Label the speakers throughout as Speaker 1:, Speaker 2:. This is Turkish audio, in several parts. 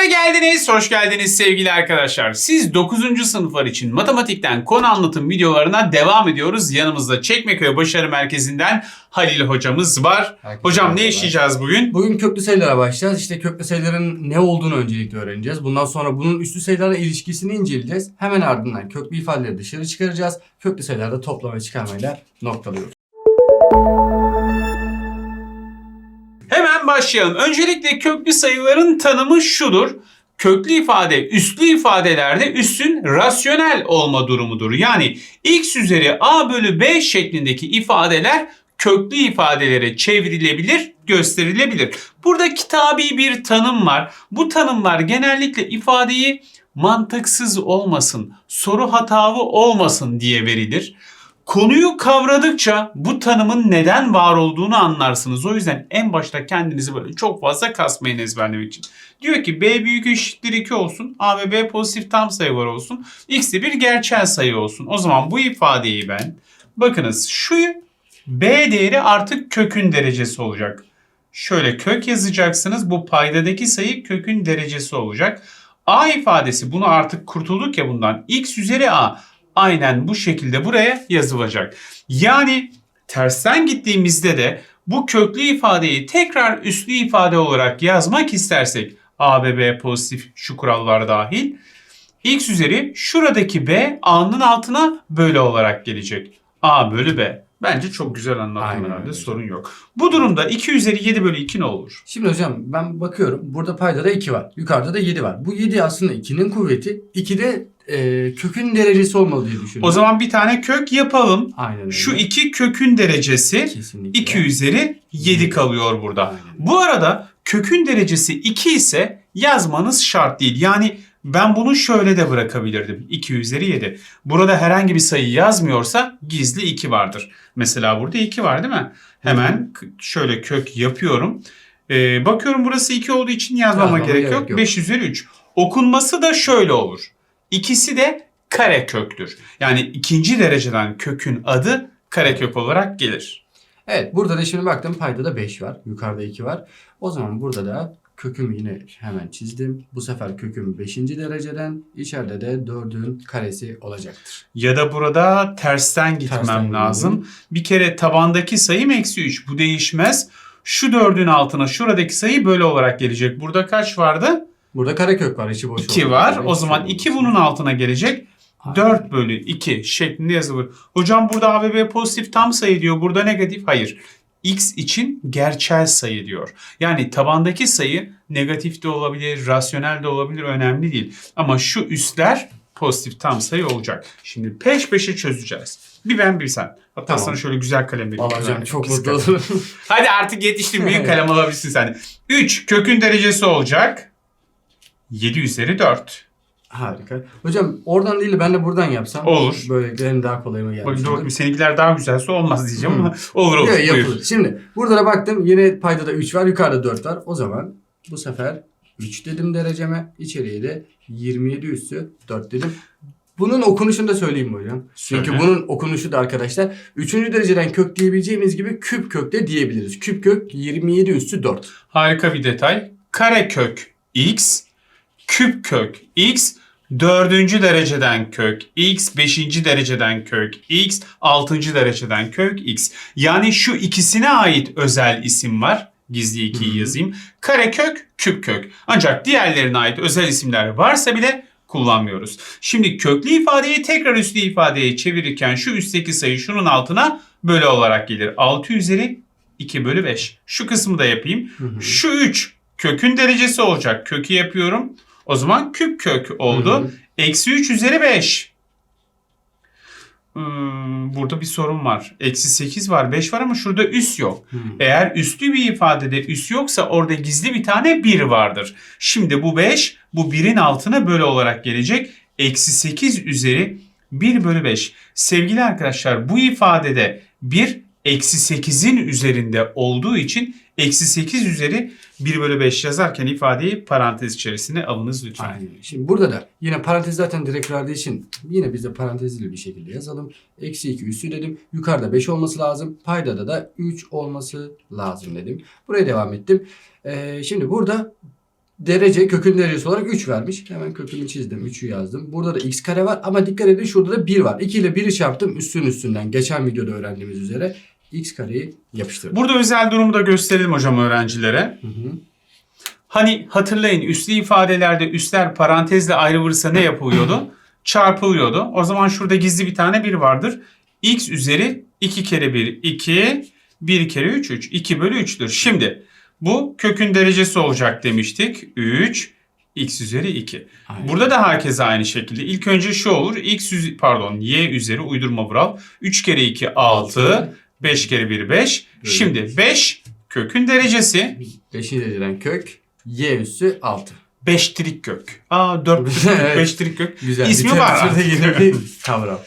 Speaker 1: Sınıflara geldiniz, hoş geldiniz sevgili arkadaşlar. Siz 9. sınıflar için matematikten konu anlatım videolarına devam ediyoruz. Yanımızda Çekmeköy Başarı Merkezi'nden Halil hocamız var.
Speaker 2: Herkese
Speaker 1: Hocam ne işleyeceğiz bugün?
Speaker 2: Bugün köklü sayılara başlayacağız. İşte köklü sayıların ne olduğunu öncelikle öğreneceğiz. Bundan sonra bunun üslü sayılarla ilişkisini inceleyeceğiz. Hemen ardından köklü ifadeleri dışarı çıkaracağız. Köklü sayılarda toplama ve çıkarmayla noktalıyoruz.
Speaker 1: Başlayalım. Öncelikle köklü sayıların tanımı şudur. Köklü ifade üslü ifadelerde üssün rasyonel olma durumudur. Yani x üzeri a bölü b şeklindeki ifadeler köklü ifadelere çevrilebilir, gösterilebilir. Burada kitabi bir tanım var. Bu tanımlar genellikle ifadeyi mantıksız olmasın, soru hatalı olmasın diye verilir. Konuyu kavradıkça bu tanımın neden var olduğunu anlarsınız. O yüzden en başta kendinizi böyle çok fazla kasmayın ezberlemek için. Diyor ki b büyük eşittir 2 olsun. a ve b pozitif tam sayılar olsun. x de bir gerçel sayı olsun. O zaman bu ifadeyi ben bakınız şu b değeri artık kökün derecesi olacak. Şöyle kök yazacaksınız. Bu paydadaki sayı kökün derecesi olacak. a ifadesi bunu artık kurtulduk ya bundan. x üzeri a aynen bu şekilde buraya yazılacak. Yani tersten gittiğimizde de bu köklü ifadeyi tekrar üslü ifade olarak yazmak istersek a ve b pozitif şu kurallar dahil x üzeri şuradaki b a'nın altına bölü olarak gelecek. a bölü b. Bence çok güzel anlattım
Speaker 2: Aynen
Speaker 1: herhalde
Speaker 2: öyle.
Speaker 1: sorun yok. Bu durumda 2 üzeri 7 bölü 2 ne olur?
Speaker 2: Şimdi hocam ben bakıyorum. Burada paydada 2 var. Yukarıda da 7 var. Bu 7 aslında 2'nin kuvveti. 2 de e, kökün derecesi olmalı diye düşünüyorum.
Speaker 1: O zaman bir tane kök yapalım.
Speaker 2: Aynen öyle.
Speaker 1: Şu 2 kökün derecesi
Speaker 2: Kesinlikle.
Speaker 1: 2 üzeri 7 kalıyor burada.
Speaker 2: Aynen.
Speaker 1: Bu arada kökün derecesi 2 ise yazmanız şart değil. Yani ben bunu şöyle de bırakabilirdim. 2 üzeri 7. Burada herhangi bir sayı yazmıyorsa gizli 2 vardır. Mesela burada 2 var değil mi? Hemen şöyle kök yapıyorum. Ee, bakıyorum burası 2 olduğu için yazmama
Speaker 2: Yazmama
Speaker 1: gerek
Speaker 2: gerek
Speaker 1: yok.
Speaker 2: yok.
Speaker 1: 5 üzeri 3. Okunması da şöyle olur. İkisi de kare köktür. Yani ikinci dereceden kökün adı karekök olarak gelir.
Speaker 2: Evet burada da şimdi baktım paydada 5 var. Yukarıda 2 var. O zaman burada da kökümü yine hemen çizdim. Bu sefer köküm 5. dereceden içeride de 4'ün karesi olacaktır.
Speaker 1: Ya da burada tersten gitmem
Speaker 2: Tersten
Speaker 1: lazım.
Speaker 2: gidelim.
Speaker 1: Bir kere tabandaki sayım eksi 3. Bu değişmez. Şu dördün altına şuradaki sayı böyle olarak gelecek. Burada kaç vardı?
Speaker 2: Burada karekök var içi boş.
Speaker 1: 2
Speaker 2: olduğu
Speaker 1: var. O zaman
Speaker 2: şöyle
Speaker 1: 2
Speaker 2: olsun.
Speaker 1: bunun altına gelecek.
Speaker 2: Aynen.
Speaker 1: 4 bölü 2 şeklinde yazılır. Hocam burada A ve B pozitif tam sayı diyor. Burada negatif. Hayır. X için gerçel sayı diyor. Yani tabandaki sayı negatif de olabilir, rasyonel de olabilir. Önemli değil. Ama şu üstler pozitif tam sayı olacak. Şimdi peş peşe çözeceğiz. Bir ben bir sen. Hatta
Speaker 2: Tamam.
Speaker 1: sana şöyle güzel kalem vereyim.
Speaker 2: Vallahi hocam çok mutlu olurum.
Speaker 1: Hadi artık yetiştin. Büyük kalem alabilirsin sen. 3 kökün derecesi olacak. 7 üzeri 4.
Speaker 2: Harika. Hocam oradan değil de ben de buradan yapsam.
Speaker 1: Olur.
Speaker 2: Böyle hem daha kolayıma gelmiş.
Speaker 1: Bak, bakayım, seninkiler daha güzelse olmaz diyeceğim ama olur olur.
Speaker 2: Yok,
Speaker 1: buyur.
Speaker 2: yapılır. Şimdi burada da baktım yine paydada 3 var yukarıda 4 var. O zaman bu sefer 3 dedim dereceme. İçeriye de 27 üssü 4 dedim. Bunun okunuşunu da söyleyeyim mi hocam? Çünkü
Speaker 1: Söyle.
Speaker 2: bunun okunuşu da arkadaşlar 3. dereceden kök diyebileceğimiz gibi küp kök de diyebiliriz. Küp kök 27 üssü 4.
Speaker 1: Harika bir detay. Karekök x, küp kök x, dördüncü dereceden kök x, beşinci dereceden kök x, altıncı dereceden kök x. Yani şu ikisine ait özel isim var. Gizli ikiyi
Speaker 2: Hı hı.
Speaker 1: yazayım. Karekök, küp kök. Ancak diğerlerine ait özel isimler varsa bile kullanmıyoruz. Şimdi köklü ifadeyi tekrar üslü ifadeye çevirirken şu üstteki sayı şunun altına bölü olarak gelir. 6 üzeri 2 bölü 5. Şu kısmı da yapayım. Şu 3 kökün derecesi olacak. Kökü yapıyorum. O zaman küp kök oldu.
Speaker 2: Hı hı.
Speaker 1: Eksi 3 üzeri 5. Hmm, burada bir sorun var. Eksi 8 var, 5 var ama şurada üs yok.
Speaker 2: Hı.
Speaker 1: Eğer üslü bir ifadede üs yoksa orada gizli bir tane 1 vardır. Şimdi bu 5 bu 1'in altına bölü olarak gelecek. Eksi 8 üzeri 1 bölü 5. Sevgili arkadaşlar bu ifadede 1 eksi 8'in üzerinde olduğu için eksi 8 üzeri 1 bölü 5 yazarken ifadeyi parantez içerisine alınız lütfen.
Speaker 2: Aynen. Şimdi burada da yine parantez zaten direkt verdiği için yine biz de parantezli bir şekilde yazalım. Eksi 2 üssü dedim. Yukarıda 5 olması lazım. Paydada da 3 olması lazım dedim. Buraya devam ettim. Ee, şimdi burada derece kökün derecesi olarak 3 vermiş. Hemen kökümü çizdim. 3'ü yazdım. Burada da x kare var ama dikkat edin şurada da 1 var. 2 ile 1'i çarptım üstün üstünden. Geçen videoda öğrendiğimiz üzere x kareyi yapıştırdım.
Speaker 1: Burada özel durumu da gösterelim hocam öğrencilere.
Speaker 2: Hı hı.
Speaker 1: Hani hatırlayın üslü ifadelerde üsler parantezle ayrılırsa ne yapılıyordu? Çarpılıyordu. O zaman şurada gizli bir tane 1 vardır. x üzeri 2 kere 1 2 1 kere 3 3 2 bölü 3'tür. Şimdi bu kökün derecesi olacak demiştik. 3 x üzeri 2.
Speaker 2: Aynen.
Speaker 1: Burada da herkese aynı şekilde. İlk önce şu olur. x üz- pardon y üzeri uydurma vural. 3 kere 2 6 5 kere 1 5.
Speaker 2: Böyle.
Speaker 1: Şimdi 5 kökün derecesi
Speaker 2: 5. dereceden kök y üssü 6.
Speaker 1: 5 trik kök. Aa 4
Speaker 2: Evet.
Speaker 1: 5 trik kök.
Speaker 2: Güzel.
Speaker 1: İsmi var.
Speaker 2: Yeni bir kavram.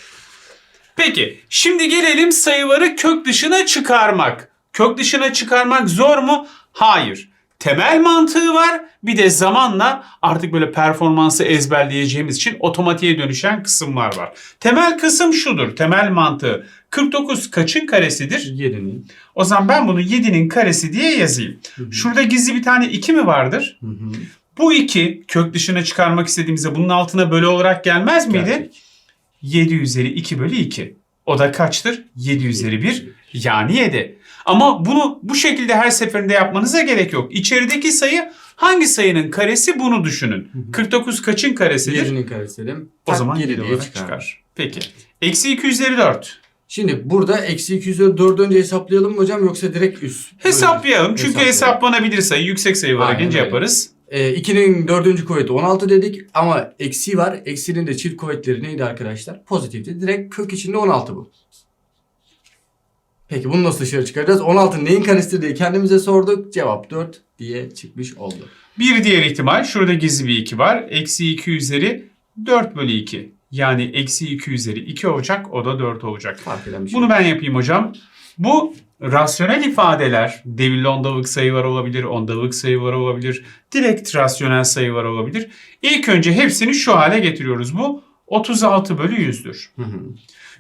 Speaker 1: Peki şimdi gelelim sayıları kök dışına çıkarmak. Kök dışına çıkarmak zor mu? Hayır. Temel mantığı var. Bir de zamanla artık böyle performansı ezberleyeceğimiz için otomatiğe dönüşen kısımlar var. Temel kısım şudur. Temel mantığı 49 kaçın karesidir?
Speaker 2: 7'nin.
Speaker 1: O zaman ben bunu 7'nin karesi diye yazayım. Şurada gizli bir tane 2 mi vardır?
Speaker 2: Hı hı.
Speaker 1: Bu 2 kök dışına çıkarmak istediğimizde bunun altına bölü olarak gelmez miydi?
Speaker 2: Gerçek.
Speaker 1: 7 üzeri 2 bölü 2. O da kaçtır? 7 üzeri 1 yani 7. Ama bunu bu şekilde her seferinde yapmanıza gerek yok. İçerideki sayı hangi sayının karesi bunu düşünün. 49 kaçın karesidir?
Speaker 2: 7'nin karesi dedim.
Speaker 1: O
Speaker 2: Tak
Speaker 1: zaman
Speaker 2: 7
Speaker 1: 7
Speaker 2: diye çıkar.
Speaker 1: çıkar. Peki. Eksi 2 üzeri 4.
Speaker 2: Şimdi burada eksi 2 üzeri 4 önce hesaplayalım mı hocam yoksa direkt üst?
Speaker 1: Hesaplayalım. Çünkü
Speaker 2: Hesaplayalım.
Speaker 1: hesaplanabilir sayı yüksek sayı olarak
Speaker 2: Aynen
Speaker 1: ince
Speaker 2: öyle.
Speaker 1: yaparız.
Speaker 2: Ee, 2'nin dördüncü kuvveti 16 dedik ama eksi var. Eksinin de çift kuvvetleri neydi arkadaşlar? Pozitifti. Direkt kök içinde 16 bu. Peki bunu nasıl dışarı çıkaracağız? 16 neyin karesidir diye kendimize sorduk. Cevap 4 diye çıkmış oldu.
Speaker 1: Bir diğer ihtimal şurada gizli bir 2 var. Eksi 2 üzeri 4 bölü 2. Yani eksi 2 üzeri 2 olacak o da 4 olacak.
Speaker 2: Fark eden bir şey.
Speaker 1: Bunu ben yapayım hocam. Bu rasyonel ifadeler, devirli ondalık sayılar olabilir, ondalık sayılar olabilir, direkt rasyonel sayılar olabilir. İlk önce hepsini şu hale getiriyoruz. Bu 36 bölü 100'dür.
Speaker 2: Hı hı.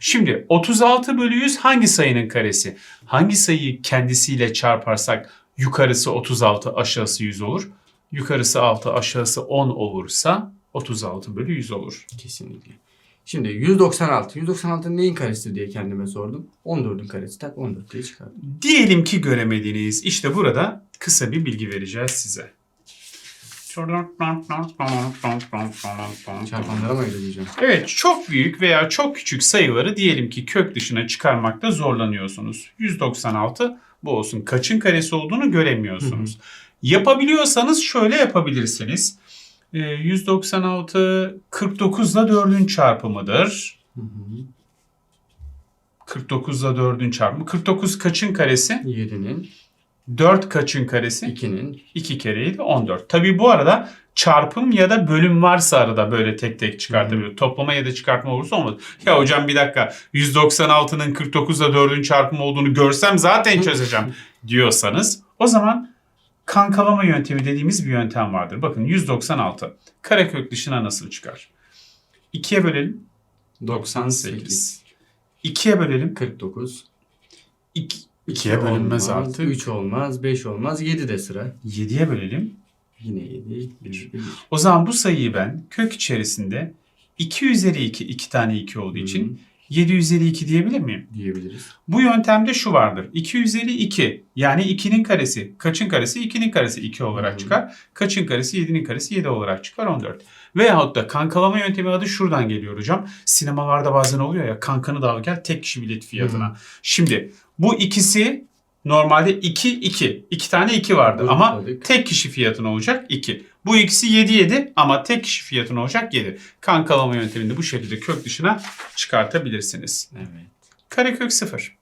Speaker 1: Şimdi 36 bölü 100 hangi sayının karesi? Hangi sayıyı kendisiyle çarparsak yukarısı 36 aşağısı 100 olur? Yukarısı 6 aşağısı 10 olursa 36 bölü 100 olur.
Speaker 2: Kesinlikle. Şimdi 196. 196 neyin karesidir diye kendime sordum. 14'ün karesi tak 14 diye çıkardım.
Speaker 1: Diyelim ki göremediğiniz işte burada kısa bir bilgi vereceğiz size.
Speaker 2: Çarpanlara mı ayıracağım?
Speaker 1: Evet çok büyük veya çok küçük sayıları diyelim ki kök dışına çıkarmakta zorlanıyorsunuz. 196 bu olsun kaçın karesi olduğunu göremiyorsunuz. Yapabiliyorsanız şöyle yapabilirsiniz. Ee, 196 49 ile 4'ün çarpımıdır.
Speaker 2: Hı hı.
Speaker 1: 49 ile 4'ün çarpımı. 49 kaçın karesi?
Speaker 2: 7'nin,
Speaker 1: 4 kaçın karesi?
Speaker 2: 2'nin,
Speaker 1: 2 kereydi 14. Tabi bu arada çarpım ya da bölüm varsa arada böyle tek tek çıkartabiliyor. Toplama ya da çıkartma olursa olmaz. Ya hocam bir dakika 196'nın 49'da 4'ün çarpımı olduğunu görsem zaten çözeceğim diyorsanız o zaman kankalama yöntemi dediğimiz bir yöntem vardır. Bakın 196 karekök dışına nasıl çıkar? 2'ye bölelim 98. 2'ye bölelim
Speaker 2: 49.
Speaker 1: 2, 2'ye bölünmez artık.
Speaker 2: 3 olmaz, 5 olmaz, 7 de sıra.
Speaker 1: 7'ye bölelim
Speaker 2: Yine 7, 1, 1.
Speaker 1: O zaman bu sayıyı ben kök içerisinde 2 üzeri 2, 2 tane 2 olduğu için 7 üzeri 2 diyebilir miyim?
Speaker 2: diyebiliriz.
Speaker 1: Bu yöntemde şu vardır. 2 üzeri 2 yani 2'nin karesi. Kaçın karesi? 2'nin karesi 2 olarak
Speaker 2: Hı.
Speaker 1: çıkar. Kaçın karesi? 7'nin karesi 7 olarak çıkar 14. Veyahut da kankalama yöntemi adı şuradan geliyor hocam. Sinemalarda bazen oluyor ya kankanı da al gel tek kişi bilet fiyatına. Şimdi bu ikisi normalde 2 2. 2 tane 2 vardı ama tek kişi fiyatına olacak 2. Bu ikisi 7 7 ama tek kişi fiyatına olacak 7. Kankalama yönteminde bu şekilde kök dışına çıkartabilirsiniz.
Speaker 2: Evet.
Speaker 1: Karekök 0.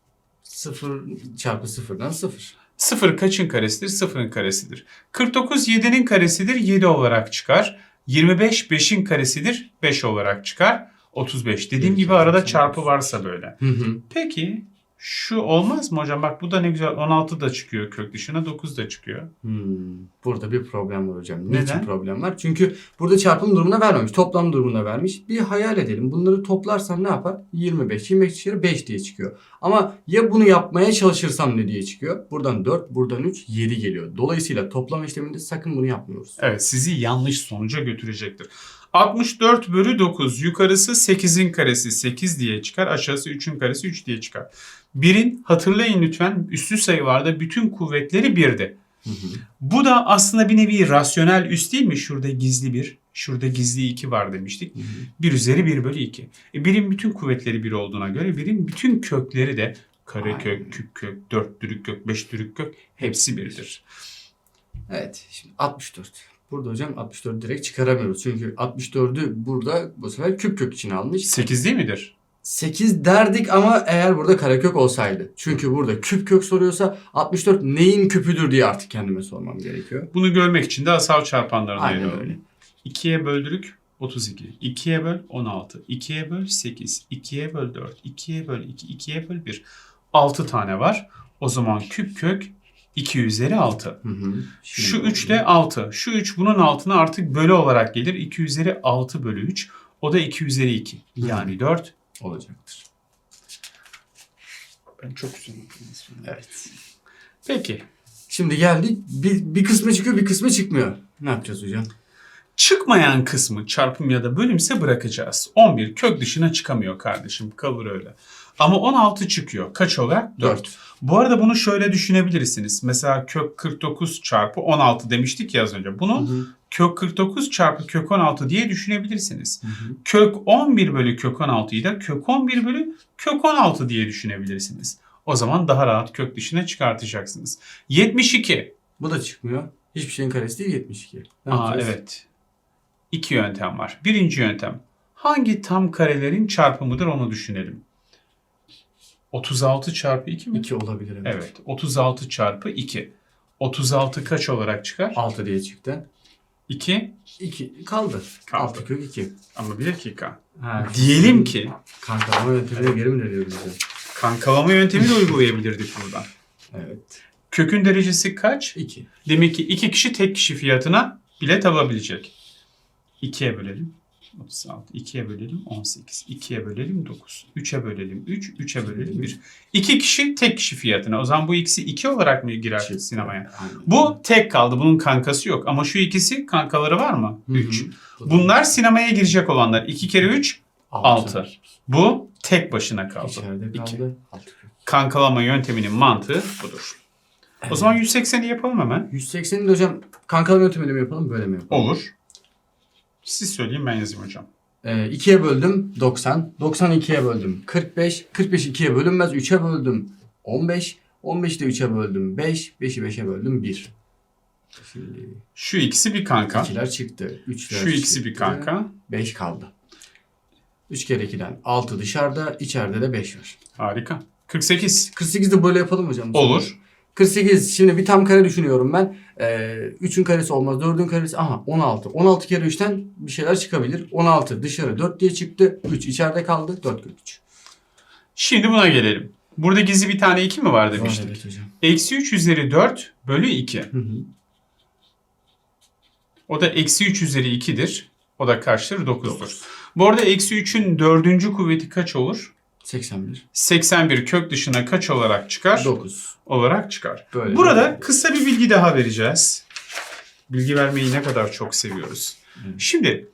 Speaker 2: 0 çarpı 0'dan 0.
Speaker 1: 0 kaçın karesidir? 0'ın karesidir. 49 7'nin karesidir 7 olarak çıkar. 25 5'in karesidir 5 olarak çıkar. 35. Dediğim gibi arada
Speaker 2: çarpı
Speaker 1: varsa böyle.
Speaker 2: Hı hı.
Speaker 1: Peki Şu olmaz mı hocam? Bak bu da ne güzel 16 da çıkıyor kök dışına 9 da çıkıyor.
Speaker 2: Hmm, burada bir problem var hocam.
Speaker 1: Neden?
Speaker 2: Niçin problem var? Çünkü burada çarpım durumuna vermemiş. Toplam durumuna vermiş. Bir hayal edelim. Bunları toplarsam ne yapar? 25. 25 dışarı 5 diye çıkıyor. Ama ya bunu yapmaya çalışırsam ne diye çıkıyor? Buradan 4, buradan 3, 7 geliyor. Dolayısıyla toplam işleminde sakın bunu yapmıyoruz.
Speaker 1: Evet sizi yanlış sonuca götürecektir. 64 bölü 9 yukarısı 8'in karesi 8 diye çıkar aşağısı 3'ün karesi 3 diye çıkar. Birin hatırlayın lütfen üslü sayılarda bütün kuvvetleri birdi.
Speaker 2: Hı hı.
Speaker 1: Bu da aslında bir nevi rasyonel üs değil mi? Şurada gizli bir, şurada gizli 2 var demiştik.
Speaker 2: Hı hı.
Speaker 1: 1 üzeri 1 bölü 2. E, birin bütün kuvvetleri 1 olduğuna göre birin bütün kökleri de
Speaker 2: Aynen.
Speaker 1: karekök, küp kök, 4 dürük kök, 5 dürük kök hepsi birdir.
Speaker 2: Evet. Şimdi 64. Burada hocam 64 direkt çıkaramıyoruz. Çünkü 64'ü burada bu sefer küp kök içine almış.
Speaker 1: 8 değil midir?
Speaker 2: 8 derdik ama eğer burada karekök olsaydı. Çünkü burada küp kök soruyorsa 64 neyin küpüdür diye artık kendime sormam gerekiyor.
Speaker 1: Bunu görmek için de asal çarpanlarına
Speaker 2: Aynen öyle.
Speaker 1: 2'ye böldürük 32. 2'ye böl 16. 2'ye böl 8. 2'ye böl 4. 2'ye böl 2. 2'ye böl 1. 6 tane var. O zaman küp kök 2 üzeri 6.
Speaker 2: Hı hı.
Speaker 1: Şu
Speaker 2: Şimdi
Speaker 1: 3 de 6. Şu 3 bunun altına artık bölü olarak gelir. 2 üzeri 6 bölü 3. O da 2 üzeri 2. Yani 4.
Speaker 2: olacaktır.
Speaker 1: Ben çok güzel
Speaker 2: Evet.
Speaker 1: Peki.
Speaker 2: Şimdi geldik. Bir, bir kısmı çıkıyor bir kısmı çıkmıyor. Ne yapacağız hocam?
Speaker 1: Çıkmayan kısmı çarpım ya da bölümse bırakacağız. 11 kök dışına çıkamıyor kardeşim. Kalır öyle. Ama 16 çıkıyor. Kaç olarak? 4.
Speaker 2: 4.
Speaker 1: Bu arada bunu şöyle düşünebilirsiniz. Mesela kök 49 çarpı 16 demiştik ya az önce. Bunu kök 49 çarpı kök 16 diye düşünebilirsiniz. Kök 11 bölü kök 16'yı da kök 11 bölü kök 16 diye düşünebilirsiniz. O zaman daha rahat kök dışına çıkartacaksınız. 72.
Speaker 2: Bu da çıkmıyor. Hiçbir şeyin karesi değil 72. Ne
Speaker 1: Aa,
Speaker 2: yapacağız?
Speaker 1: evet. İki yöntem var. Birinci yöntem. Hangi tam karelerin çarpımıdır onu düşünelim. 36 çarpı 2 mi?
Speaker 2: 2 olabilir evet.
Speaker 1: Evet. 36 çarpı 2. 36 kaç olarak çıkar?
Speaker 2: 6 diye çıktı.
Speaker 1: 2.
Speaker 2: 2 kaldı.
Speaker 1: Kaldı.
Speaker 2: 6 kök 2.
Speaker 1: Ama bir dakika.
Speaker 2: Ha,
Speaker 1: Diyelim ki
Speaker 2: Kankalama yöntemine geri mi dönüyoruz
Speaker 1: kankalama yöntemini de uygulayabilirdik burada.
Speaker 2: Evet.
Speaker 1: Kökün derecesi kaç?
Speaker 2: 2.
Speaker 1: Demek ki iki kişi tek kişi fiyatına bilet alabilecek. 2'ye bölelim. 36. 2'ye bölelim 18. 2'ye bölelim 9. 3'e bölelim 3. 3'e bölelim 1. İki kişi tek kişi fiyatına. O zaman bu ikisi 2 olarak mı girer sinemaya? Bu tek kaldı. Bunun kankası yok. Ama şu ikisi kankaları var mı? 3. Bunlar sinemaya girecek olanlar. 2 kere 3 6. Bu tek başına kaldı.
Speaker 2: İçeride
Speaker 1: 2.
Speaker 2: kaldı. 6 kök.
Speaker 1: Kankalama yönteminin mantığı budur. O zaman 180'i yapalım hemen.
Speaker 2: 180'i de hocam kankalama yöntemiyle mi yapalım böyle mi yapalım?
Speaker 1: Olur. Siz söyleyin ben yazayım hocam.
Speaker 2: Ee, 2'ye böldüm 90. 90'ı 2'ye böldüm 45. 45 2'ye bölünmez 3'e böldüm 15. 15'i de 3'e böldüm 5. 5'i 5'e böldüm 1. Şimdi
Speaker 1: Şu ikisi bir kanka.
Speaker 2: 2'ler çıktı. 3'ler
Speaker 1: Şu ikisi bir kanka.
Speaker 2: 5 kaldı. 3 kere 2'den 6 dışarıda, içeride de 5 var.
Speaker 1: Harika. 48.
Speaker 2: 48 de böyle yapalım hocam.
Speaker 1: Olur.
Speaker 2: 48 şimdi bir tam kare düşünüyorum ben. Ee, 3'ün karesi olmaz. 4'ün karesi aha 16. 16 kere 3'ten bir şeyler çıkabilir. 16 dışarı 4 diye çıktı. 3 içeride kaldı. 4 kök 3.
Speaker 1: Şimdi buna gelelim. Burada gizli bir tane 2 mi var demiştik?
Speaker 2: Evet hocam.
Speaker 1: Eksi 3 üzeri 4 bölü 2.
Speaker 2: Hı hı.
Speaker 1: O da eksi 3 üzeri 2'dir. O da kaçtır? 9'dur. Bu arada eksi 3'ün dördüncü kuvveti kaç olur?
Speaker 2: 81.
Speaker 1: 81 kök dışına kaç olarak çıkar?
Speaker 2: 9.
Speaker 1: Olarak çıkar.
Speaker 2: Böyle.
Speaker 1: Burada kısa bir bilgi daha vereceğiz. Bilgi vermeyi ne kadar çok seviyoruz.
Speaker 2: Evet.
Speaker 1: Şimdi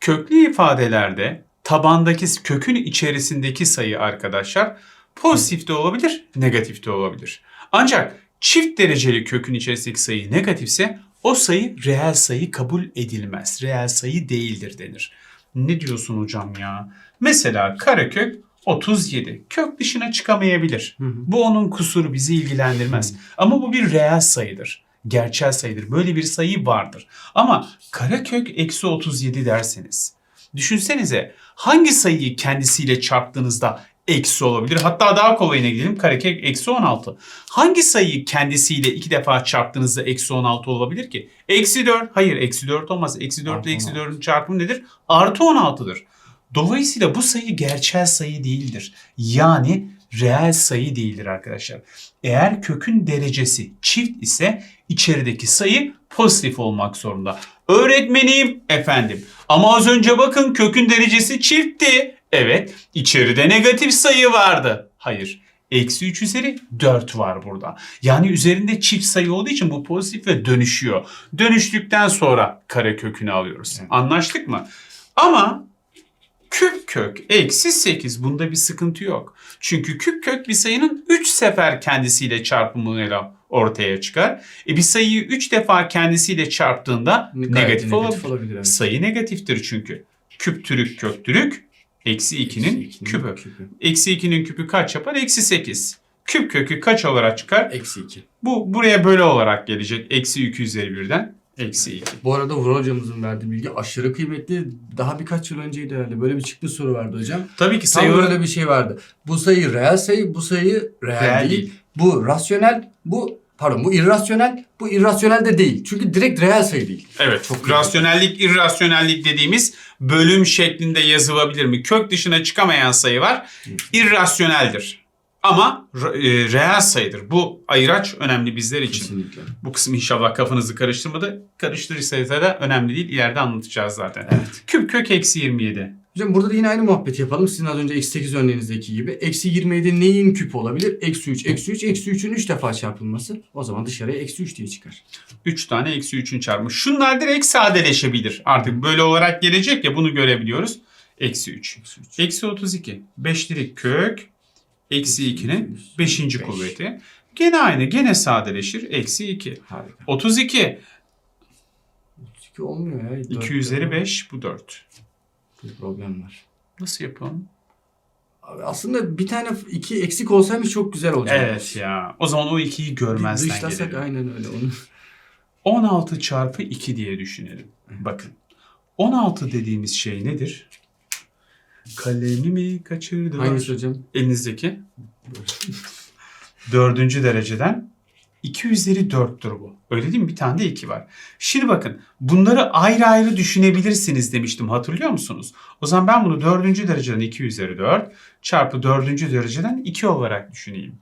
Speaker 1: köklü ifadelerde tabandaki kökün içerisindeki sayı arkadaşlar pozitif de olabilir, negatif de olabilir. Ancak çift dereceli kökün içerisindeki sayı negatifse o sayı reel sayı kabul edilmez. Reel sayı değildir denir. Ne diyorsun hocam ya? Mesela karekök 37. Kök dışına çıkamayabilir.
Speaker 2: Hı hı.
Speaker 1: Bu onun kusuru bizi ilgilendirmez. Ama bu bir reel sayıdır. Gerçel sayıdır. Böyle bir sayı vardır. Ama karekök eksi 37 derseniz. Düşünsenize hangi sayıyı kendisiyle çarptığınızda eksi olabilir? Hatta daha kolayına gidelim. Karekök eksi 16. Hangi sayıyı kendisiyle iki defa çarptığınızda eksi 16 olabilir ki? Eksi 4. Hayır eksi 4 olmaz. Eksi 4
Speaker 2: Artı
Speaker 1: ile eksi
Speaker 2: 16.
Speaker 1: 4'ün çarpımı nedir? Artı 16'dır. Dolayısıyla bu sayı gerçel sayı değildir. Yani reel sayı değildir arkadaşlar. Eğer kökün derecesi çift ise içerideki sayı pozitif olmak zorunda. Öğretmenim efendim. Ama az önce bakın kökün derecesi çiftti. Evet içeride negatif sayı vardı. Hayır. Eksi 3 üzeri 4 var burada. Yani üzerinde çift sayı olduğu için bu pozitif ve dönüşüyor. Dönüştükten sonra kare kökünü alıyoruz.
Speaker 2: Evet.
Speaker 1: Anlaştık mı? Ama küp kök eksi 8 bunda bir sıkıntı yok. Çünkü küp kök bir sayının 3 sefer kendisiyle çarpımıyla ortaya çıkar. E bir sayıyı 3 defa kendisiyle çarptığında
Speaker 2: Gayet
Speaker 1: negatif, olabilir.
Speaker 2: olabilir. evet.
Speaker 1: Sayı negatiftir çünkü. Küp türük kök türük eksi 2'nin
Speaker 2: Eksi
Speaker 1: küpü.
Speaker 2: küpü.
Speaker 1: Eksi 2'nin küpü kaç yapar? Eksi 8. Küp kökü kaç olarak çıkar?
Speaker 2: Eksi 2.
Speaker 1: Bu buraya böyle olarak gelecek. Eksi 2 üzeri 1'den eksi 2.
Speaker 2: Bu arada Vural hocamızın verdiği bilgi aşırı kıymetli. Daha birkaç yıl önceydi herhalde. Böyle bir çıktı soru vardı hocam.
Speaker 1: Tabii ki
Speaker 2: Tam
Speaker 1: sayı
Speaker 2: böyle bir şey vardı. Bu sayı reel sayı, bu sayı reel,
Speaker 1: Reel
Speaker 2: değil.
Speaker 1: değil.
Speaker 2: Bu rasyonel, bu pardon bu irrasyonel, bu irrasyonel de değil. Çünkü direkt reel sayı değil.
Speaker 1: Evet.
Speaker 2: Çok
Speaker 1: rasyonellik, irrasyonellik dediğimiz bölüm şeklinde yazılabilir mi? Kök dışına çıkamayan sayı var. İrrasyoneldir. Ama e, reel sayıdır. Bu ayıraç önemli bizler için.
Speaker 2: Kesinlikle.
Speaker 1: Bu kısım inşallah kafanızı karıştırmadı. Karıştırırsa da önemli değil. İleride anlatacağız zaten.
Speaker 2: Evet.
Speaker 1: Küp kök eksi 27.
Speaker 2: Hocam burada da yine aynı muhabbeti yapalım. Sizin az önce eksi 8 örneğinizdeki gibi. Eksi 27 neyin küpü olabilir? Eksi 3, eksi 3, eksi 3'ün 3 defa çarpılması. O zaman dışarıya eksi 3 diye çıkar.
Speaker 1: 3 tane eksi 3'ün çarpımı. Şunlar direkt sadeleşebilir. Artık böyle olarak gelecek ya bunu görebiliyoruz. Eksi 3.
Speaker 2: Eksi 3.
Speaker 1: Eksi 32. 5 direkt kök. Eksi 2'nin 5.
Speaker 2: Beş.
Speaker 1: kuvveti. Gene aynı. Gene sadeleşir. Eksi 2.
Speaker 2: Harika.
Speaker 1: 32.
Speaker 2: 32 olmuyor ya.
Speaker 1: 2
Speaker 2: Dört
Speaker 1: üzeri
Speaker 2: diyorum.
Speaker 1: 5. Bu 4.
Speaker 2: Bir problem var.
Speaker 1: Nasıl yapalım?
Speaker 2: Abi aslında bir tane iki eksik olsaymış çok güzel olacak.
Speaker 1: Evet ya. O zaman o 2'yi
Speaker 2: Bir
Speaker 1: görmezden
Speaker 2: Dışlasak
Speaker 1: gelelim.
Speaker 2: aynen öyle onu.
Speaker 1: 16 çarpı 2 diye düşünelim. Bakın. 16 dediğimiz şey nedir? Kalemimi kaçırdılar.
Speaker 2: Hangisi hocam?
Speaker 1: Elinizdeki. Dördüncü dereceden 2 üzeri 4'tür bu. Öyle değil mi? Bir tane de 2 var. Şimdi bakın bunları ayrı ayrı düşünebilirsiniz demiştim hatırlıyor musunuz? O zaman ben bunu dördüncü dereceden 2 üzeri 4 çarpı dördüncü dereceden 2 olarak düşüneyim.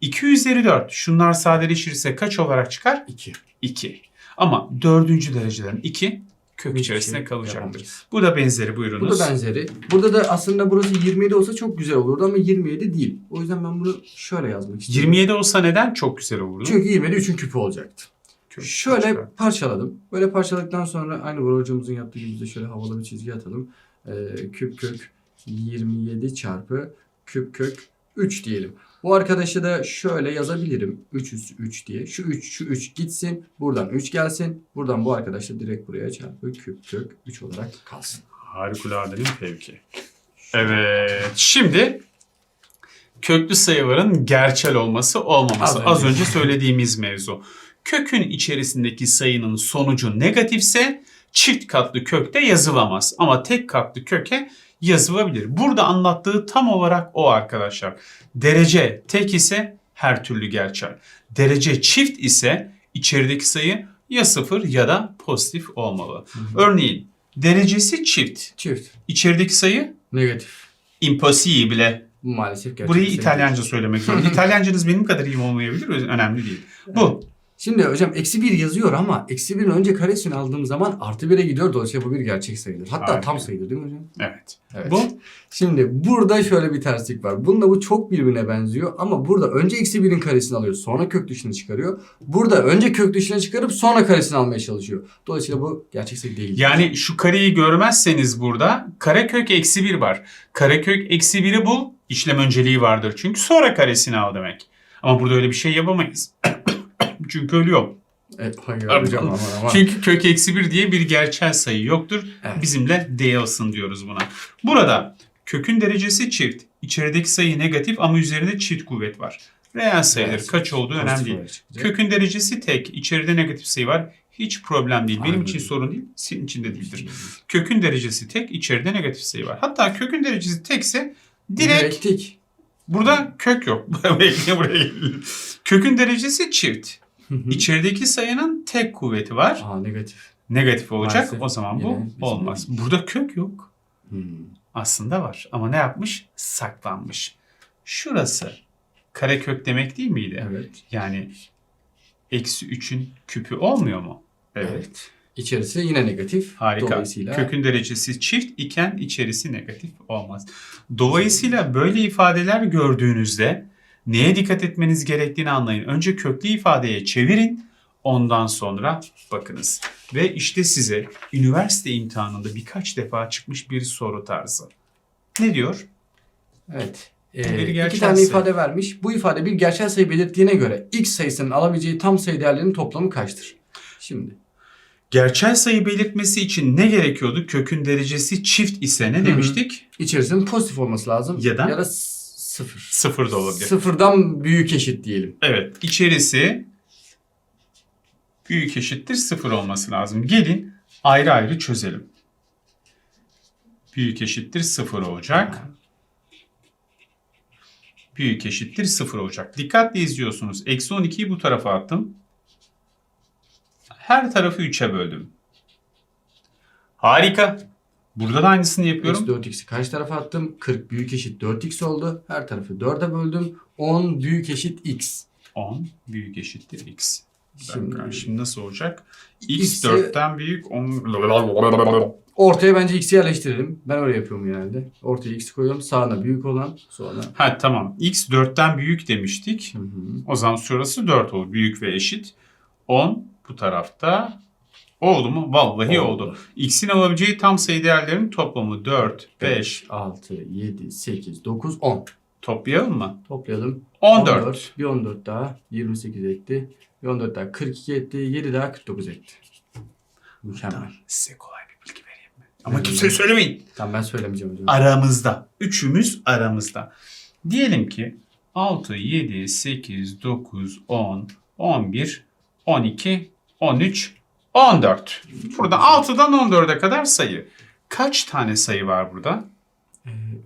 Speaker 1: 2 üzeri 4 şunlar sadeleşirse kaç olarak çıkar?
Speaker 2: 2.
Speaker 1: 2. Ama dördüncü dereceden 2 kök içerisinde kalacaktır. Bu da benzeri
Speaker 2: Bu
Speaker 1: buyurunuz.
Speaker 2: da benzeri. Burada da aslında burası 27 olsa çok güzel olurdu ama 27 değil. O yüzden ben bunu şöyle yazmak istiyorum.
Speaker 1: 27 olsa neden? Çok güzel olurdu.
Speaker 2: Çünkü 27 3'ün küpü olacaktı.
Speaker 1: Kök
Speaker 2: Şöyle
Speaker 1: çıkar.
Speaker 2: parçaladım. Böyle parçaladıktan sonra aynı Vural hocamızın yaptığı gibi de şöyle havalı bir çizgi atalım. Ee, küp kök 27 çarpı küp kök 3 diyelim. Bu arkadaşı da şöyle yazabilirim. 3 üstü 3 diye. Şu 3 şu 3 gitsin. Buradan 3 gelsin. Buradan bu arkadaş da direkt buraya çarpı küp kök 3 olarak kalsın.
Speaker 1: Harikuladenin fevki. Evet. Şimdi köklü sayıların gerçel olması olmaması.
Speaker 2: Az
Speaker 1: Az
Speaker 2: önce.
Speaker 1: önce söylediğimiz mevzu. Kökün içerisindeki sayının sonucu negatifse çift katlı kökte yazılamaz. Ama tek katlı köke yazılabilir. Burada anlattığı tam olarak o arkadaşlar. Derece tek ise her türlü gerçel. Derece çift ise içerideki sayı ya sıfır ya da pozitif olmalı. Örneğin derecesi çift.
Speaker 2: Çift.
Speaker 1: İçerideki sayı
Speaker 2: Negatif.
Speaker 1: impossibile.
Speaker 2: Bu maalesef gerçek.
Speaker 1: Burayı İtalyanca söylemek zorunda. İtalyancanız benim kadar iyi olmayabilir. Önemli değil. Bu.
Speaker 2: Şimdi hocam eksi 1 yazıyor ama eksi 1'in önce karesini aldığım zaman artı 1'e gidiyor. Dolayısıyla bu bir gerçek sayıdır. Hatta
Speaker 1: Harika.
Speaker 2: tam sayıdır değil mi hocam?
Speaker 1: Evet.
Speaker 2: Evet.
Speaker 1: Bu.
Speaker 2: Şimdi burada şöyle bir terslik var. Bunda bu çok birbirine benziyor ama burada önce eksi 1'in karesini alıyor. Sonra kök dışını çıkarıyor. Burada önce kök dışını çıkarıp sonra karesini almaya çalışıyor. Dolayısıyla bu gerçek sayı değil.
Speaker 1: Yani şu kareyi görmezseniz burada karekök eksi 1 var. Karekök eksi 1'i bul. işlem önceliği vardır. Çünkü sonra karesini al demek. Ama burada öyle bir şey yapamayız. Çünkü ölüyor.
Speaker 2: Evet, hayır
Speaker 1: Pardon.
Speaker 2: hocam ama, ama.
Speaker 1: Çünkü kök eksi 1 diye bir gerçel sayı yoktur.
Speaker 2: Evet.
Speaker 1: Bizimle değilsin diyoruz buna. Burada kökün derecesi çift. İçerideki sayı negatif ama üzerinde çift kuvvet var. Reel sayıdır.
Speaker 2: Evet.
Speaker 1: Kaç olduğu önemli
Speaker 2: Pozitif
Speaker 1: değil.
Speaker 2: olarak çıkacak.
Speaker 1: Kökün derecesi tek. İçeride negatif sayı var. Hiç problem değil. Benim
Speaker 2: Aynen
Speaker 1: için sorun değil. Senin için de değildir. Kökün derecesi tek. içeride negatif sayı var. Hatta kökün derecesi tekse direkt
Speaker 2: Direktik.
Speaker 1: burada kök yok. Kökün derecesi çift. İçerideki sayının tek kuvveti var.
Speaker 2: Aa negatif.
Speaker 1: Negatif olacak.
Speaker 2: Maalesef
Speaker 1: O zaman bu
Speaker 2: yine bizim
Speaker 1: olmaz.
Speaker 2: değil.
Speaker 1: Burada kök yok.
Speaker 2: Hmm.
Speaker 1: Aslında var. Ama ne yapmış? Saklanmış. Şurası karekök demek değil miydi?
Speaker 2: Evet.
Speaker 1: Yani eksi 3'ün küpü olmuyor mu?
Speaker 2: Evet. İçerisi yine negatif.
Speaker 1: Harika.
Speaker 2: Dolayısıyla
Speaker 1: Kökün derecesi çift iken içerisi negatif olmaz. Dolayısıyla böyle ifadeler gördüğünüzde neye dikkat etmeniz gerektiğini anlayın. Önce köklü ifadeye çevirin. Ondan sonra bakınız. Ve işte size üniversite imtihanında birkaç defa çıkmış bir soru tarzı. Ne diyor?
Speaker 2: Evet.
Speaker 1: Bir
Speaker 2: Ee, iki tane
Speaker 1: sayı.
Speaker 2: ifade vermiş. Bu ifade bir gerçel sayı belirttiğine göre x sayısının alabileceği tam sayı değerlerinin toplamı kaçtır? Şimdi
Speaker 1: Gerçel sayı belirtmesi için ne gerekiyordu? Kökün derecesi çift ise ne
Speaker 2: hı.
Speaker 1: demiştik?
Speaker 2: içerisinin pozitif olması lazım.
Speaker 1: Ya da?
Speaker 2: ya da sıfır.
Speaker 1: Sıfır da olabilir.
Speaker 2: Sıfırdan büyük eşit diyelim.
Speaker 1: Evet, içerisi büyük eşittir sıfır olması lazım. Gelin ayrı ayrı çözelim. Büyük eşittir sıfır olacak. Büyük eşittir sıfır olacak. Dikkatli izliyorsunuz. Eksi 12'yi bu tarafa attım. Her tarafı 3'e böldüm. Harika. Burada da aynısını yapıyorum.
Speaker 2: Eksi 4x'i kaç tarafa attım? 40 büyük eşit 4x oldu. Her tarafı 4'e böldüm. 10 büyük eşit x.
Speaker 1: 10 büyük eşittir x.
Speaker 2: Şimdi-
Speaker 1: dakika, Şimdi nasıl olacak? x
Speaker 2: X'i
Speaker 1: 4'ten büyük 10...
Speaker 2: Ortaya bence x'i yerleştirelim. Ben öyle yapıyorum genelde. Ortaya x koyuyorum. Sağına büyük olan sonra.
Speaker 1: Ha tamam. X 4'ten büyük demiştik.
Speaker 2: Hı hı.
Speaker 1: O zaman şurası 4 olur. Büyük ve eşit. 10 bu tarafta. Oldu mu? Vallahi oldu.
Speaker 2: Oldu.
Speaker 1: X'in alabileceği tam sayı değerlerinin toplamı 4, 5.
Speaker 2: 6, 7, 8, 9, 10.
Speaker 1: Toplayalım mı?
Speaker 2: Toplayalım.
Speaker 1: 14.
Speaker 2: Bir 14 daha. 28 etti. Bir 14 daha 42 etti. 7 daha 49 etti. Mükemmel.
Speaker 1: Size kolay bir bilgi vereyim mi? Ama kimseye söylemeyin.
Speaker 2: Tamam ben söylemeyeceğim hocam.
Speaker 1: Aramızda. Üçümüz aramızda. Diyelim ki 6, 7, 8, 9, 10, 11, 12, 13, 14. Burada 6'dan 14'e kadar sayı. Kaç tane sayı var burada?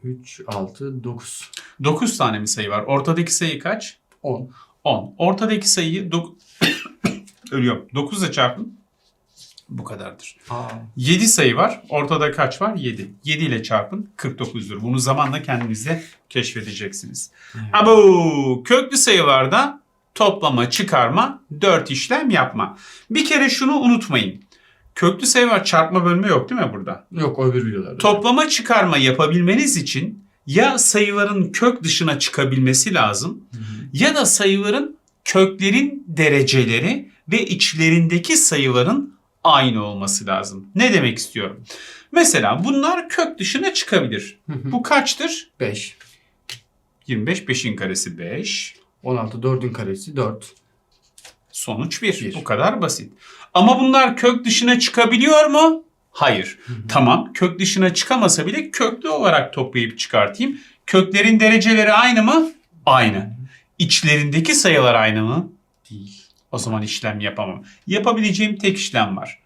Speaker 2: 3, 6, 9,
Speaker 1: 9 tane mi sayı var? Ortadaki sayı kaç?
Speaker 2: 10.
Speaker 1: 10. Ortadaki sayıyı dok- ölüyorum. 9 ile çarpın. Bu kadardır.
Speaker 2: Aa.
Speaker 1: 7 sayı var. Ortada kaç var? 7. 7 ile çarpın 49'dur. Bunu zamanla kendinizde keşfedeceksiniz. Ha bu köklü sayılarda toplama, çıkarma, 4 işlem yapma. Bir kere şunu unutmayın. Köklü sayı var çarpma bölme yok değil mi burada?
Speaker 2: Yok o öbür videolarda.
Speaker 1: Toplama çıkarma yapabilmeniz için ya sayıların kök dışına çıkabilmesi lazım
Speaker 2: Hı hı.
Speaker 1: ya da sayıların köklerin dereceleri ve içlerindeki sayıların aynı olması lazım. Ne demek istiyorum? Mesela bunlar kök dışına çıkabilir.
Speaker 2: Hı hı.
Speaker 1: Bu kaçtır?
Speaker 2: 5.
Speaker 1: 25, 5'in karesi 5.
Speaker 2: 16, 4'ün karesi 4.
Speaker 1: Sonuç 1.
Speaker 2: Bir.
Speaker 1: Bu kadar basit. Ama bunlar kök dışına çıkabiliyor mu? Hayır. Tamam kök dışına çıkamasa bile köklü olarak toplayıp çıkartayım. Köklerin dereceleri aynı mı? Aynı. İçlerindeki sayılar aynı mı?
Speaker 2: Değil.
Speaker 1: O zaman işlem yapamam. Yapabileceğim tek işlem var.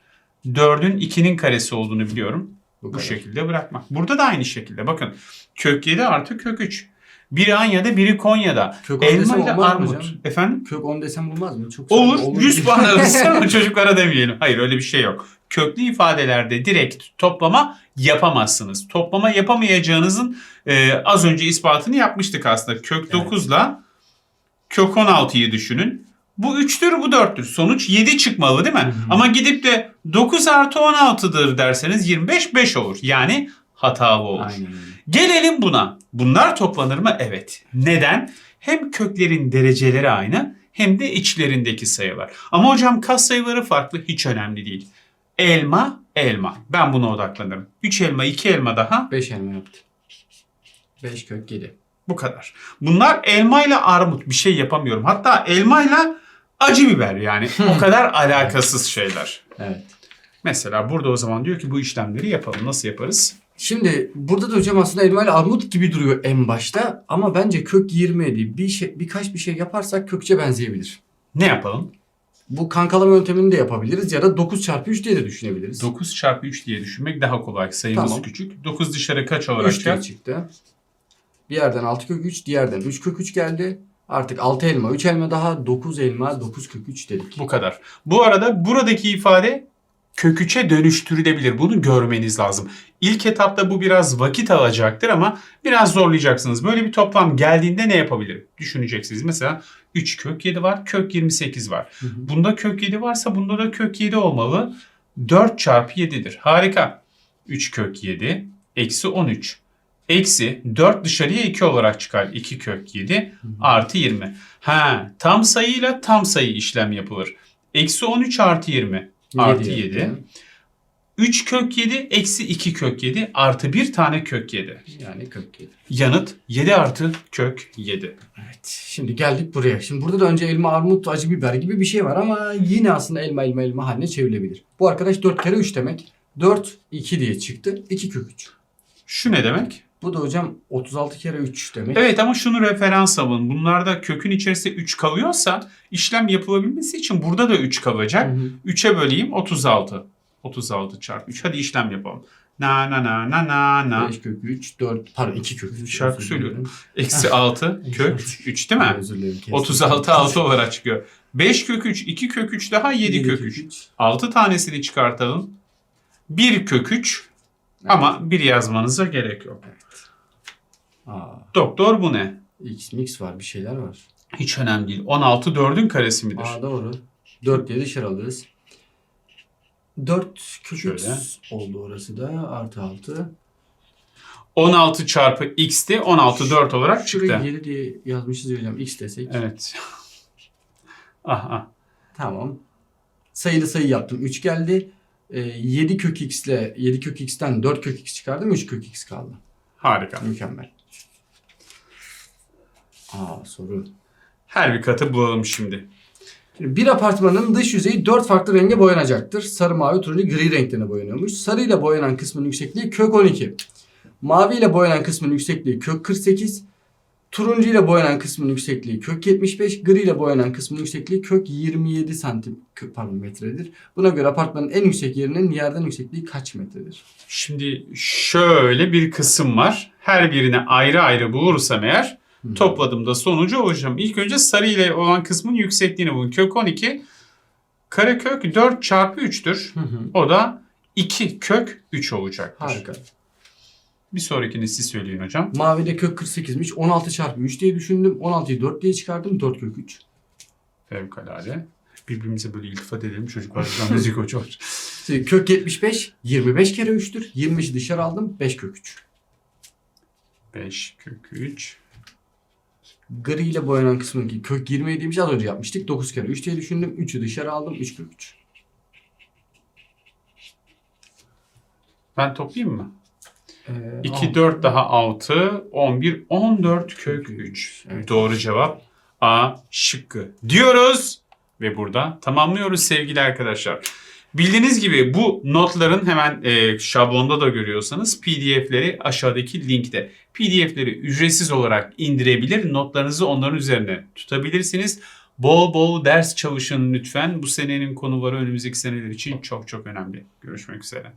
Speaker 1: 4'ün 2'nin karesi olduğunu biliyorum.
Speaker 2: Bu,
Speaker 1: Bu şekilde bırakmak. Burada da aynı şekilde. Bakın kök 7 artı kök 3. Biri Anya'da biri Konya'da.
Speaker 2: Kök
Speaker 1: Elma ile
Speaker 2: olmaz
Speaker 1: armut.
Speaker 2: hocam?
Speaker 1: Efendim?
Speaker 2: Kök 10 desem bulmaz mı? Çok
Speaker 1: Olur.
Speaker 2: saçma,
Speaker 1: 100
Speaker 2: gibi.
Speaker 1: puan ama çocuklara demeyelim. Hayır öyle bir şey yok. Köklü ifadelerde direkt toplama yapamazsınız. Toplama yapamayacağınızın e, az önce ispatını yapmıştık aslında. Kök
Speaker 2: Evet.
Speaker 1: 9 ile kök 16'yı düşünün. Bu 3'tür bu 4'tür. Sonuç 7 çıkmalı değil mi?
Speaker 2: Hı hı.
Speaker 1: Ama gidip de 9 artı 16'dır derseniz 25 5 olur. Yani hatalı olur.
Speaker 2: Aynen.
Speaker 1: Gelelim buna. Bunlar toplanır mı? Evet. Neden? Hem köklerin dereceleri aynı hem de içlerindeki sayılar. Ama hocam kas sayıları farklı hiç önemli değil. Elma, elma. Ben buna odaklanırım. 3 elma, 2 elma daha
Speaker 2: 5 elma yaptı. 5 kök 7.
Speaker 1: bu kadar. Bunlar elma ile armut bir şey yapamıyorum. Hatta elma ile acı biber yani. o kadar alakasız şeyler.
Speaker 2: Evet.
Speaker 1: Mesela burada o zaman diyor ki bu işlemleri yapalım. Nasıl yaparız?
Speaker 2: Şimdi burada da hocam aslında elma ile armut gibi duruyor en başta ama bence kök 20 değil. Bir şey, birkaç bir şey yaparsak kökçe benzeyebilir.
Speaker 1: Ne yapalım?
Speaker 2: Bu kankalama yöntemini de yapabiliriz ya da 9 çarpı 3 diye de düşünebiliriz.
Speaker 1: 9 çarpı 3 diye düşünmek daha kolay. Sayımız
Speaker 2: Tamam.
Speaker 1: küçük. 9 dışarı kaç olarak
Speaker 2: 3 diye
Speaker 1: çıkar?
Speaker 2: çıktı. Bir yerden 6 kök 3, diğerden 3 kök 3 geldi. Artık 6 elma, 3 elma daha 9 elma, 9 kök 3 dedik.
Speaker 1: Bu kadar. Bu arada buradaki ifade kök 3'e dönüştürülebilir. Bunu görmeniz lazım. İlk etapta bu biraz vakit alacaktır ama biraz zorlayacaksınız. Böyle bir toplam geldiğinde ne yapabilirim? Düşüneceksiniz. Mesela 3 kök 7 var, kök 28 var. Bunda kök 7 varsa bunda da kök 7 olmalı. 4 çarpı 7'dir. Harika. 3 kök 7 eksi 13. Eksi 4 dışarıya 2 olarak çıkar. 2 kök 7 artı 20. Ha, tam sayıyla tam sayı işlem yapılır. Eksi 13 artı 20 artı 7. 3 kök 7 eksi 2 kök 7 artı 1 tane kök 7.
Speaker 2: Yani 47.
Speaker 1: Yanıt 7 artı kök 7.
Speaker 2: Evet. Şimdi geldik buraya. Şimdi burada da önce elma, armut, acı biber gibi bir şey var ama yine aslında elma elma elma haline çevrilebilir. Bu arkadaş 4 kere 3 demek. 4 2 diye çıktı. 2 kök 3.
Speaker 1: Şu ne demek?
Speaker 2: Bu da hocam 36 kere 3 demek.
Speaker 1: Evet ama şunu referans alın. Bunlarda kökün içerisinde 3 kalıyorsa işlem yapılabilmesi için burada da 3 kalacak.
Speaker 2: Hı hı.
Speaker 1: 3'e böleyim 36. 36 çarpı 3. Hadi işlem yapalım. Na na na na na na.
Speaker 2: 5 kök 3, 4, pardon 2 kök 3.
Speaker 1: Şarkı söylüyorum. Eksi 6 kök 3 değil mi?
Speaker 2: Özür dilerim. kestim.
Speaker 1: 36 6 olarak çıkıyor. 5 kök 3, 2 kök 3 daha 7 kök 3. 6 tanesini çıkartalım. 1 kök 3 ama 1 yazmanıza gerek yok.
Speaker 2: Aa,
Speaker 1: Doktor bu ne?
Speaker 2: X mix var bir şeyler var.
Speaker 1: Hiç önemli değil. 16 4'ün karesi midir?
Speaker 2: Aa doğru. 4 diye dışarı alırız. 4 kök
Speaker 1: Şöyle.
Speaker 2: X oldu orası da artı 6.
Speaker 1: 16 çarpı x'ti. 16 4 olarak
Speaker 2: Şurayı
Speaker 1: çıktı.
Speaker 2: 7 diye yazmışız ya hocam. X desek.
Speaker 1: Evet. ah ah.
Speaker 2: Tamam. Sayılı sayı yaptım. 3 geldi. Ee, 7 kök x ile 7 kök x'ten 4 kök x çıkardım. 3 kök x kaldı.
Speaker 1: Harika.
Speaker 2: Mükemmel. Aa soru.
Speaker 1: Her bir katı bulalım şimdi.
Speaker 2: Bir apartmanın dış yüzeyi 4 farklı renge boyanacaktır. Sarı, mavi, turuncu, gri renklerine boyanıyormuş. Sarıyla boyanan kısmın yüksekliği kök 12. Mavi ile boyanan kısmın yüksekliği kök 48. Turuncu ile boyanan kısmın yüksekliği kök 75. Gri ile boyanan kısmın yüksekliği kök 27 santim pardon metredir. Buna göre apartmanın en yüksek yerinin yerden yüksekliği kaç metredir?
Speaker 1: Şimdi şöyle bir kısım var. Her birine ayrı ayrı bulursam eğer topladığımda sonucu olacağım. İlk önce sarı ile olan kısmın yüksekliğini bulun. Kök 12 karekök 4 çarpı 3'tür.
Speaker 2: Hı hı.
Speaker 1: O da 2 kök 3 olacaktır.
Speaker 2: Harika.
Speaker 1: Bir sonrakini siz söyleyin hocam.
Speaker 2: Mavide kök 48'miş. 16 çarpı 3 diye düşündüm. 16'yı 4 diye çıkardım. 4 kök 3.
Speaker 1: Fevkalade. Birbirimize böyle iltifat edelim çocuklar. An müzik hoca var.
Speaker 2: Şimdi kök 75 25 kere 3'tür. 25'i dışarı aldım. 5 kök 3.
Speaker 1: 5 kök 3.
Speaker 2: Gri ile boyanan kısmındaki kök 27'ymiş az önce yapmıştık. 9 kere 3 diye düşündüm. 3'ü dışarı aldım. 3 kök 3.
Speaker 1: Ben toplayayım mı?
Speaker 2: Ee,
Speaker 1: 2,
Speaker 2: al.
Speaker 1: 4 daha 6, 11, 14 kök
Speaker 2: Kök
Speaker 1: 3.
Speaker 2: üç, evet.
Speaker 1: Doğru cevap A şıkkı diyoruz. Ve burada tamamlıyoruz sevgili arkadaşlar. Bildiğiniz gibi bu notların hemen e, şablonda da görüyorsanız pdf'leri aşağıdaki linkte. pdf'leri ücretsiz olarak indirebilir, notlarınızı onların üzerine tutabilirsiniz. Bol bol ders çalışın lütfen. Bu senenin konuları önümüzdeki seneler için çok çok önemli. Görüşmek üzere.